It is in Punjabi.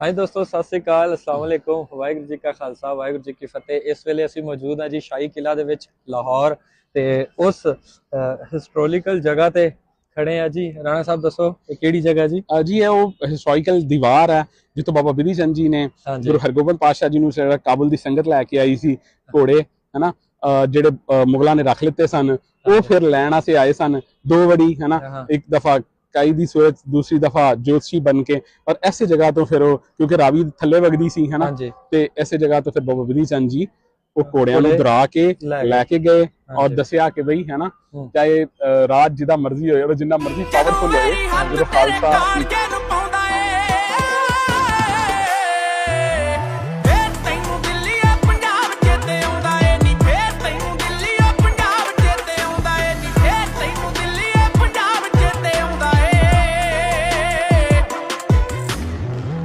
ਹਾਂਜੀ ਦੋਸਤੋ ਸਤਿ ਸ੍ਰੀ ਅਕਾਲ ਅਸਲਾਮ ਵਾਲੇਕੁਮ ਵਾਹਿਗੁਰੂ ਜੀ ਕਾ ਖਾਲਸਾ ਵਾਹਿਗੁਰੂ ਜੀ ਕੀ ਫਤਿਹ। ਇਸ ਵੇਲੇ ਅਸੀਂ ਮੌਜੂਦ ਹਾਂ ਜੀ ਸ਼ਾਹੀ ਕਿਲਾ ਦੇ ਵਿੱਚ ਲਾਹੌਰ ਤੇ ਉਸ ਹਿਸਟੋਰੀਕਲ ਜਗ੍ਹਾ ਤੇ ਖੜੇ ਆ ਜੀ। ਰਾਣਾ ਸਾਹਿਬ ਦੱਸੋ ਇਹ ਕਿਹੜੀ ਜਗ੍ਹਾ ਜੀ? ਜੀ ਇਹ ਉਹ ਹਿਸਟੋਰੀਕਲ ਦੀਵਾਰ ਹੈ ਜਿੱਥੋਂ ਬਾਬਾ ਬਿਧੀ ਚੰਦ ਜੀ ਨੇ ਗੁਰੂ ਹਰਗੋਬਿੰਦ ਪਾਤਸ਼ਾਹ ਜੀ ਨੂੰ ਜਿਹੜਾ ਕਾਬੁਲ ਦੀ ਸੰਗਤ ਲੈ ਕੇ ਆਈ ਸੀ ਘੋੜੇ ਹਨਾ? ਜਿਹੜੇ ਮੁਗਲਾਂ ਨੇ ਰੱਖ ਲਿੱਤੇ ਸਨ ਉਹ। ਫਿਰ ਲੈਣ ਵਾਸਤੇ ਆਏ ਸਨ ਦੋ ਵੜੀ ਹਨਾ? ਇੱਕ ਦਫਾ ਕਾਈ ਦੀ ਸੂਰਤ ਦੂਸਰੀ ਦਫਾ ਜੋਤਸ਼ੀ ਬਣ ਕੇ ਪਰ ਐਸੇ ਜਗ੍ਹਾ ਤੋਂ ਫਿਰ ਉਹ ਕਿਉਂਕਿ ਰਾਵੀ ਥੱਲੇ ਵਗਦੀ ਸੀ ਹਨਾ ਤੇ ਐਸੇ ਜਗ੍ਹਾ ਤੋਂ ਫਿਰ ਬਾਬਾ ਬਿਧੀ ਚੰਦ ਜੀ ਉਹ ਘੋੜਿਆਂ ਨੂੰ ਦਰਾ ਕੇ ਲੈ ਕੇ ਗਏ ਔਰ। ਦੱਸਿਆ ਕਿ ਬਈ ਹੈਨਾ ਹੂੰ। ਚਾਹੇ ਅ, ਰਾਜ ਜਿਹਦਾ ਮਰਜ਼ੀ ਹੋਏ ਉਹ ਜਿੰਨਾ ਮਰਜ਼ੀ ਪਾਵਰਫੁਲ ਹੋਏ ਜਦੋਂ ਖਾਲਸਾ